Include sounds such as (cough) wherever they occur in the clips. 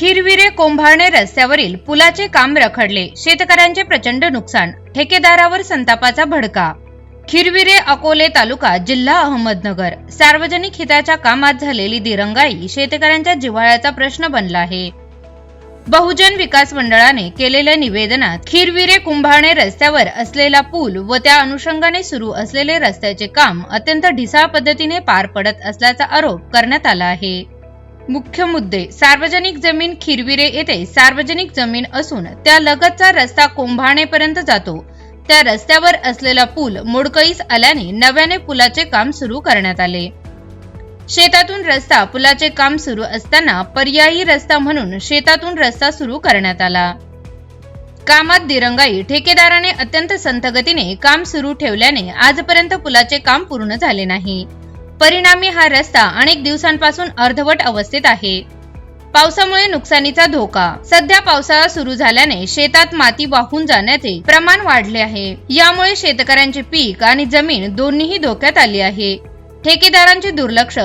खीरविरे कोंभाळणे रस्त्यावरील पुलाचे काम रखडले. शेतकऱ्यांचे प्रचंड नुकसान. ठेकेदारावर संतापाचा भडका. खिरविरे अकोले तालुका जिल्हा अहमदनगर. सार्वजनिक हिताच्या कामात झालेली दिरंगाई शेतकऱ्यांच्या जिव्हाळ्याचा प्रश्न बनला आहे. बहुजन विकास मंडळाने केलेल्या निवेदनात खिरविरे कुंभाणे रस्त्यावर असलेला पूल व त्या अनुषंगाने सुरू असलेले रस्त्याचे काम अत्यंत ढिसाळ पद्धतीने पार पडत असल्याचा आरोप करण्यात आला आहे. मुख्य मुद्दे. सार्वजनिक जमीन खिरविरे येथे सार्वजनिक जमीन असून त्या लगतचा रस्ता कोंभाणेपर्यंत जातो. त्या रस्त्यावर असलेला पूल मोडकळीस आल्याने नव्याने पुलाचे काम सुरू करण्यात आले. शेतातून रस्ता पुलाचे काम सुरू असताना पर्यायी रस्ता म्हणून शेतातून रस्ता सुरू करण्यात आला. कामात दिरंगाई ठेकेदाराने अत्यंत संथगतीने काम सुरू ठेवल्याने आजपर्यंत पुलाचे काम पूर्ण झाले नाही. परिणामी हा रस्ता अनेक दिवसांपासून अर्धवट अवस्थेत आहे. पावसामुळे नुकसानीचा धोका. सध्या पावसाळा सुरू झाल्याने शेतात माती वाहून जाण्याचे प्रमाण वाढले आहे. यामुळे शेतकऱ्यांचे पीक आणि जमीन दोन्हीही धोक्यात आली आहे. ठेकेदारांचे दुर्लक्ष.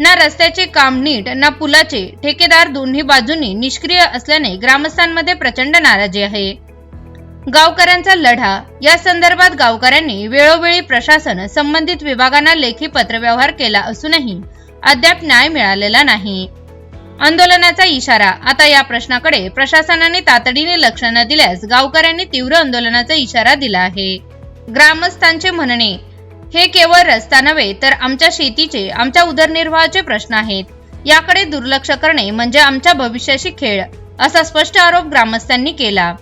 ना रस्त्याचे काम नीट ना पुलाचे. ठेकेदार दोन्ही बाजूंनी निष्क्रिय असल्याने ग्रामस्थांमध्ये प्रचंड नाराजी आहे. गावकऱ्यांचा लढा. या संदर्भात गावकऱ्यांनी वेळोवेळी प्रशासन संबंधित विभागांना लेखी पत्रव्यवहार केला असूनही अद्याप न्याय मिळालेला नाही. आंदोलनाचा इशारा. आता या प्रश्नाकडे प्रशासनाने तातडीने लक्ष न दिल्यास गावकऱ्यांनी तीव्र आंदोलनाचा इशारा दिला आहे. ग्रामस्थांचे म्हणणे हे केवळ रस्ता नव्हे तर आमच्या शेतीचे आमच्या उदरनिर्वाहाचे प्रश्न आहेत. याकडे दुर्लक्ष करणे म्हणजे आमच्या भविष्याशी खेळ असा स्पष्ट आरोप ग्रामस्थांनी केला.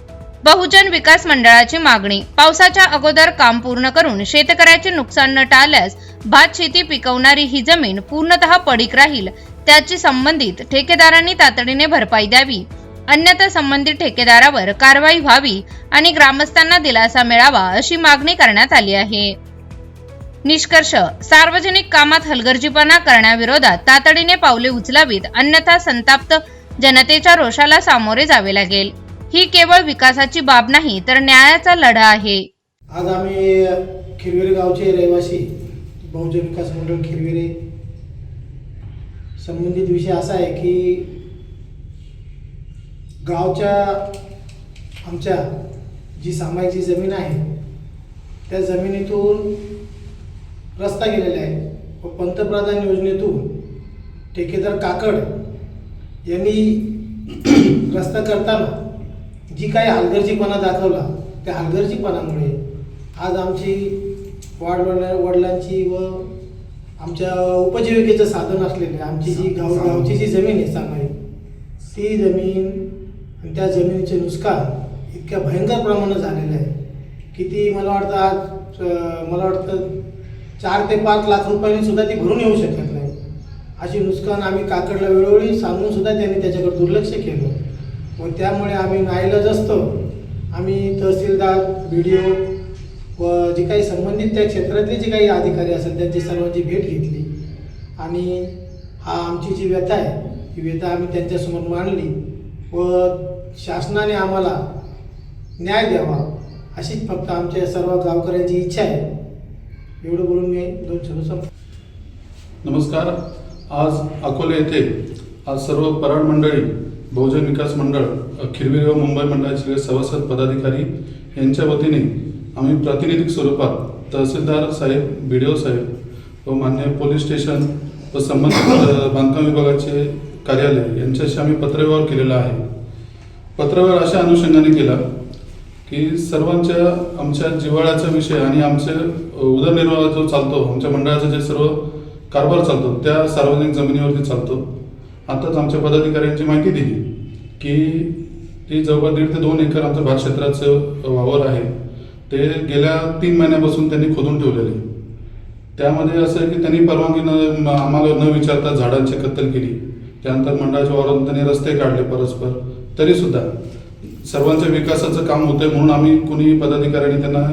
बहुजन विकास मंडळाची मागणी. पावसाच्या अगोदर काम पूर्ण करून शेतकऱ्याचे नुकसान न टाळल्यास भात शेती पिकवणारी ही जमीन पूर्णतः पडीक राहील. त्याची संबंधित ठेकेदारांनी तातडीने भरपाई द्यावी. अन्यथा संबंधित ठेकेदारावर कारवाई व्हावी आणि ग्रामस्थांना दिलासा मिळावा अशी मागणी करण्यात आली आहे. निष्कर्ष सार्वजनिक कामात हलगर्जीपणा करण्याविरोधात तातडीने पावले उचलावीत अन्यथा संताप्त जनतेच्या रोषाला सामोरे जावे लागेल. ही केवळ विकासाची बाब नाही तर न्यायाचा लढा आहे. आज आम्ही खिरवेरे गावचे रहिवासी बहुजन विकास मंडळ खिरविरे संबंधित विषय असा आहे की गावच्या आमच्या जी सामायिक जी जमीन आहे त्या जमिनीतून रस्ता गेलेला आहे. व पंतप्रधान योजनेतून ठेकेदार काकड यांनी (clears throat) रस्ता करताना जी काही हलगर्जीपणा दाखवला त्या हलगर्जीपणामुळे आज आमची वाडवडला वडिलांची व आमच्या उपजीविकेचं साधन असलेले आमची जी गाव गावची जी जमीन आहे सामायिक ती जमीन आणि त्या जमिनीचे नुकसान इतक्या भयंकर प्रमाणात झालेलं आहे की ती मला वाटतं आज मला वाटतं चार ते पाच लाख रुपयांनी सुद्धा ती भरून येऊ शकत नाही. अशी नुकसान आम्ही काकडला वेळोवेळी सांगून सुद्धा त्यांनी त्याच्याकडे दुर्लक्ष केलं. व त्यामुळे आम्ही नाईलाज असतो. आम्ही तहसीलदार बी डी ओ व जे काही संबंधित त्या क्षेत्रातले जे काही अधिकारी असेल त्यांची सर्वांची भेट घेतली. आणि हा आमची जी व्यथा आहे ही व्यथा आम्ही त्यांच्यासमोर मांडली व शासनाने आम्हाला न्याय द्यावा अशीच फक्त आमच्या सर्व गावकऱ्यांची इच्छा आहे. एवढं बोलून मी दोन शब्द नमस्कार. आज अकोले येथे आज सर्व पराड मंडळी बहुजन विकास मंडळ अ, व मुंबई मंडळाचे सभासद पदाधिकारी यांच्या वतीने आम्ही प्रातिनिधिक स्वरूपात तहसीलदार साहेब बी डी ओ साहेब व मान्य पोलीस स्टेशन व संबंधित बांधकाम विभागाचे कार्यालय यांच्याशी आम्ही पत्रव्यवहार केलेला आहे. पत्रव्यवहार अशा अनुषंगाने केला की सर्वांच्या आमच्या जिव्हाळ्याचा विषय आणि आमचे उदरनिर्वाह जो चालतो आमच्या मंडळाचा जे सर्व कारभार चालतो त्या सार्वजनिक जमिनीवरती चालतो. आताच आमच्या पदाधिकाऱ्यांची माहिती दिली की ती जवळपास दीड ते दोन एकर आमचं भात क्षेत्राचं वावर आहे. ते गेल्या तीन महिन्यापासून त्यांनी खोदून ठेवलेले त्यामध्ये असं आहे की त्यांनी परवानगी न आम्हाला न विचारता झाडांची कत्तल केली. त्यानंतर मंडळाच्या वावरून त्यांनी रस्ते काढले परस्पर. तरीसुद्धा सर्वांच्या विकासाचं काम होतंय म्हणून आम्ही कुणी पदाधिकाऱ्यांनी त्यांना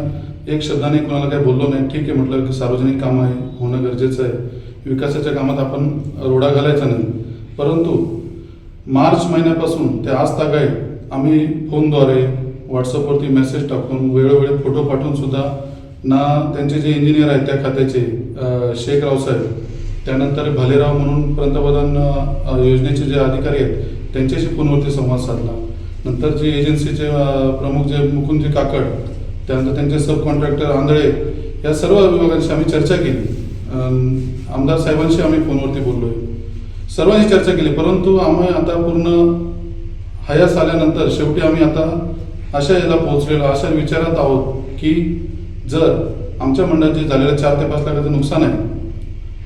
एक शब्दाने कोणाला काही बोललो नाही. ठीक आहे म्हटलं की सार्वजनिक काम आहे होणं गरजेचं आहे. विकासाच्या कामात आपण रोडा घालायचा नाही. परंतु मार्च महिन्यापासून ते आज तागाय आम्ही फोनद्वारे व्हॉट्सअपवरती मेसेज टाकून वेळोवेळी फोटो पाठवून सुद्धा ना त्यांचे जे इंजिनियर आहेत त्या खात्याचे शेख रावसाहेब त्यानंतर भालेराव म्हणून पंतप्रधान योजनेचे जे अधिकारी आहेत त्यांच्याशी फोनवरती संवाद साधला. नंतर जे एजन्सीचे प्रमुख जे मुकुंदजी काकड त्यानंतर त्यांचे सब कॉन्ट्रॅक्टर आंधळे या सर्व विभागांशी आम्ही चर्चा केली. आमदार साहेबांशी आम्ही फोनवरती बोललो आहे सर्वांशी चर्चा केली परंतु आम्ही आता पूर्ण हयास आल्यानंतर शेवटी आम्ही आता अशा याला पोहोचलेलो अशा विचारात आहोत की जर आमच्या मंडळात जे झालेलं चार ते पाच लाखाचं नुकसान आहे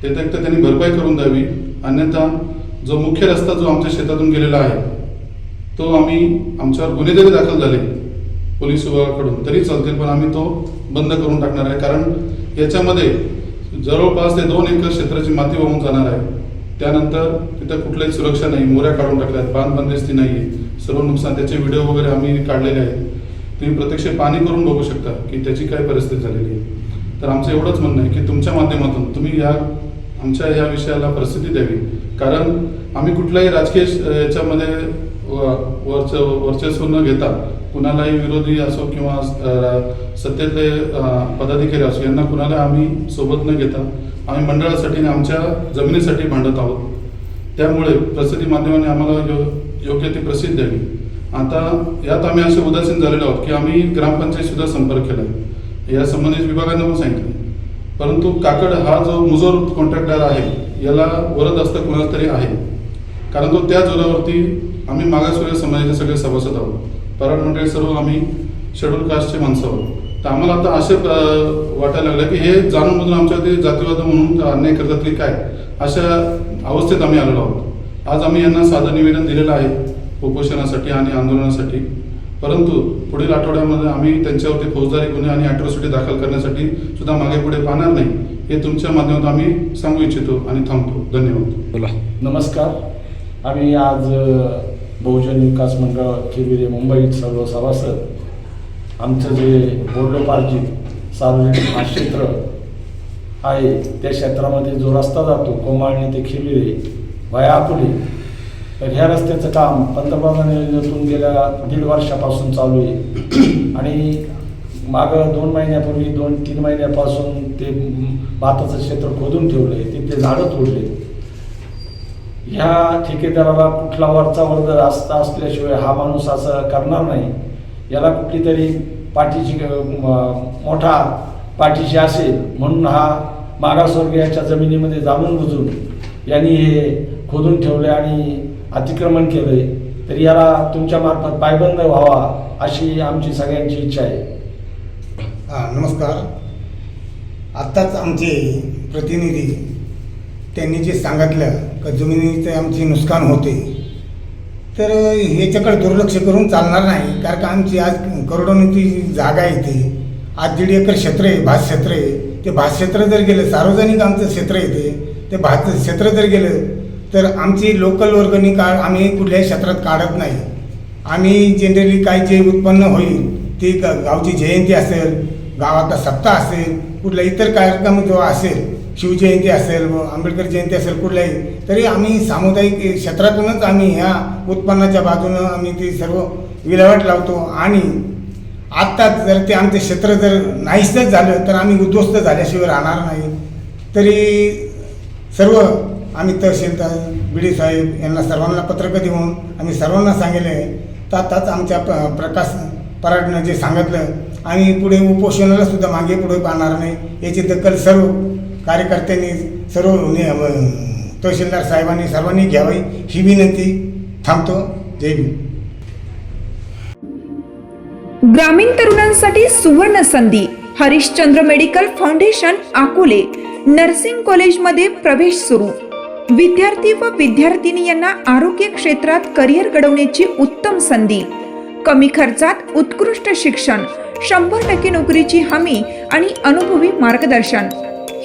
ते तर एकतर त्यांनी भरपाई करून द्यावी अन्यथा जो मुख्य रस्ता जो आमच्या शेतातून गेलेला आहे तो आम्ही आमच्यावर गुन्हे जरी दाखल झाले पोलीस विभागाकडून तरी चालतील पण आम्ही तो बंद करून टाकणार आहे. कारण याच्यामध्ये जवळपास ते दोन एकर क्षेत्राची माती वाहून जाणार आहे. त्यानंतर तिथं कुठल्याही सुरक्षा नाही मोऱ्या काढून टाकल्यात बांध बंदिस्ती नाही आहे सर्व नुकसान त्याचे व्हिडिओ वगैरे आम्ही काढलेले आहेत. तुम्ही प्रत्यक्ष पाणी करून बघू शकता की त्याची काय परिस्थिती झालेली आहे. तर आमचं एवढंच म्हणणं आहे की तुमच्या माध्यमातून तुम्ही या आमच्या या विषयाला प्रसिद्धी द्यावी. कारण आम्ही कुठल्याही राजकीय याच्यामध्ये वर्च वर्चस्व न घेता कुणालाही विरोधी असो किंवा सत्तेतले पदाधिकारी असो यांना कुणाला आम्ही सोबत न घेता आम्ही मंडळासाठी आणि आमच्या जमिनीसाठी भांडत आहोत. त्यामुळे प्रसिद्धी माध्यमाने आम्हाला यो- योग्य ती प्रसिद्धी द्यावी. आता यात आम्ही असे उदासीन झालेलो आहोत की आम्ही ग्रामपंचायतसुद्धा संपर्क केला आहे. या संबंधित विभागांना पण सांगितलं परंतु काकड हा जो मुजोर कॉन्ट्रॅक्टर आहे याला वरदस्त कोणाला तरी आहे. कारण तो त्या जोरावरती आम्ही मागासवर्गीय समाजाचे सगळे सभासद आहोत. पराड मंडळी सर्व आम्ही शेड्यूल कास्टचे माणसं आहोत. तर आम्हाला आता असे वाटायला लागलं की हे जाणून बुजून आमच्यावरती जातीवाद म्हणून अन्याय करतात की काय अशा अवस्थेत आम्ही आलेलो आहोत. आज आम्ही यांना साधं निवेदन दिलेलं आहे उपोषणासाठी आणि आंदोलनासाठी. परंतु पुढील आठवड्यामध्ये आम्ही त्यांच्यावरती फौजदारी गुन्हे आणि अॅट्रॉसिटी दाखल करण्यासाठी सुद्धा मागे पुढे पाहणार नाही हे तुमच्या माध्यमातून आम्ही सांगू इच्छितो आणि थांबतो. धन्यवाद. बोला. नमस्कार. आम्ही आज बहुजन विकास मंडळ किरविरे मुंबईत सर्व सभासद आमचं जे बोर्डोपार्जित सार्वजनिक महाक्षेत्र आहे त्या क्षेत्रामध्ये जो रस्ता जातो कोमाळणी ते खिरविरे वाया अकोले तर ह्या रस्त्याचं काम पंतप्रधान योजनेतून गेल्या दीड वर्षापासून चालू आहे. आणि मागं दोन महिन्यापूर्वी दोन तीन महिन्यापासून ते भाताचं क्षेत्र खोदून ठेवलं आहे तिथे झाडं तोडले ह्या ठेकेदाराला कुठला वरचा वर्ग असता असल्याशिवाय हा माणूस असं करणार नाही. याला कुठली तरी पाठीची मोठा पाठीशी असेल म्हणून हा मागासवर्गीयाच्या जमिनीमध्ये जाणून बुजून यांनी हे खोदून ठेवले आणि अतिक्रमण केले तर याला तुमच्या मार्फत पायबंद व्हावा अशी आमची सगळ्यांची इच्छा आहे. नमस्कार. आत्ताच आमचे प्रतिनिधी त्यांनी जे सांगितलं का जमिनीचे आमचे नुकसान होते तर ह्याच्याकडे दुर्लक्ष करून चालणार नाही. कारण का आमची आज करोडोनीची जागा आहे इथे आज दीड एकर क्षेत्र आहे भात क्षेत्र आहे. ते भात क्षेत्र जर गेलं सार्वजनिक आमचं क्षेत्र आहे ते. ते भात क्षेत्र जर गेलं तर आमची लोकल वर्गणी का आम्ही कुठल्याही क्षेत्रात काढत नाही. आम्ही जनरली काय जे उत्पन्न होईल ते गावची जयंती असेल गावाचा सप्ताह असेल कुठला इतर कार्यक्रम जेव्हा असेल शिवजयंती असेल व आंबेडकर जयंती असेल कुठल्याही तरी आम्ही सामुदायिक क्षेत्रातूनच आम्ही ह्या उत्पन्नाच्या बाजूनं आम्ही ते सर्व विल्हेवाट लावतो. आणि आत्ता जर ते आमचे क्षेत्र जर नाहीसच झालं तर आम्ही उद्ध्वस्त झाल्याशिवाय राहणार नाही. तरी सर्व आम्ही तहसीलदार बी साहेब यांना सर्वांना पत्रकं देऊन आम्ही सर्वांना सांगितले तर आताच आमच्या प प्रकाश पराडनं जे सांगितलं आम्ही पुढे उपोषणाला सुद्धा मागे पुढे पाहणार नाही. याची दखल सर्व कार्यकर्त्यांनी सर्व तहसीलदार साहेबांनी सर्वांनी घ्यावी ही विनंती थांबतो. जय ग्रामीण तरुणांसाठी सुवर्ण संधी Harishchandra medical foundation Akole nursing कॉलेजमध्ये प्रवेश सुरू. विद्यार्थी व विद्यार्थिनी यांना आरोग्य क्षेत्रात करिअर घडवण्याची उत्तम संधी. कमी खर्चात उत्कृष्ट शिक्षण शंभर टक्के नोकरीची हमी आणि अनुभवी मार्गदर्शन.